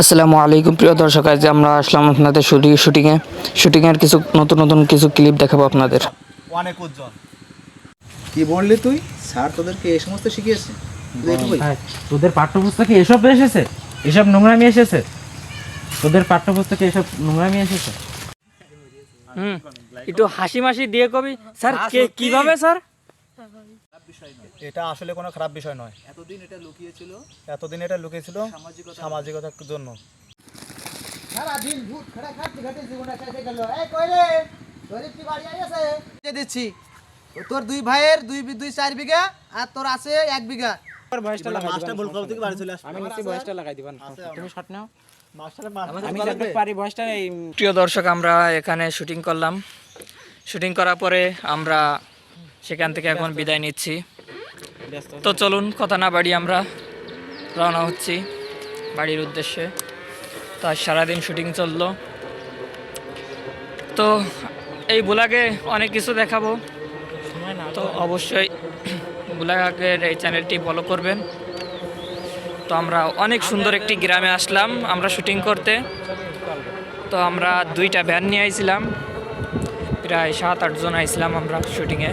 আসসালামু আলাইকুম প্রিয় দর্শক আজ আমরা আসলাম আপনাদের শুটিং শুটিংয়ে। শুটিংয়ের কিছু নতুন নতুন কিছু ক্লিপ দেখাবো আপনাদের। অনেক উজ্জ্বল। কি বললি তুই? স্যার তোদেরকে এই সমস্ত শিখিয়েছে? ভাই, তোদের পাঠ্যপুস্তকে এসব এসেছে? এসব নোংরামি এসেছে? তোদের পাঠ্যপুস্তকে এসব নোংরামি এসেছে? হুম একটু হাসি মাসি দিয়ে কবি। স্যার কে কীভাবে স্যার? এটা আসলে কোনো খারাপ বিষয় নয়। এতদিন এটা লুকিয়েছিল? এতদিন এটা লুকিয়েছিল সামাজিকতার জন্য। দিয়ে দিচ্ছি? তোর দুই ভাইয়ের দুই দুই চার বিঘা আর তোর আছে এক বিঘা। ভুল করতে বাড়ি চলে আসবে আমি বয়সটা লাগাই দিবেন। তুমি শট নাও। মাস্টার আমি যাতে পারি বয়সটা এই প্রিয় দর্শক আমরা এখানে শুটিং করলাম। শুটিং করার পরে আমরা সেখান থেকে এখন বিদায় নিচ্ছি। তো চলুন কথা না বাড়ি আমরা রওনা হচ্ছি বাড়ির উদ্দেশ্যে। তো আজ সারাদিন শুটিং চলল। তো এই বুলাগে অনেক কিছু দেখাবো। তো অবশ্যই বুলাগের এই চ্যানেলটি ফলো করবেন। তো আমরা অনেক সুন্দর একটি গ্রামে আসলাম আমরা শুটিং করতে। তো আমরা দুইটা ভ্যান নিয়ে আইছিলাম। প্রায় সাত আটজন আইছিলাম আমরা শুটিংয়ে।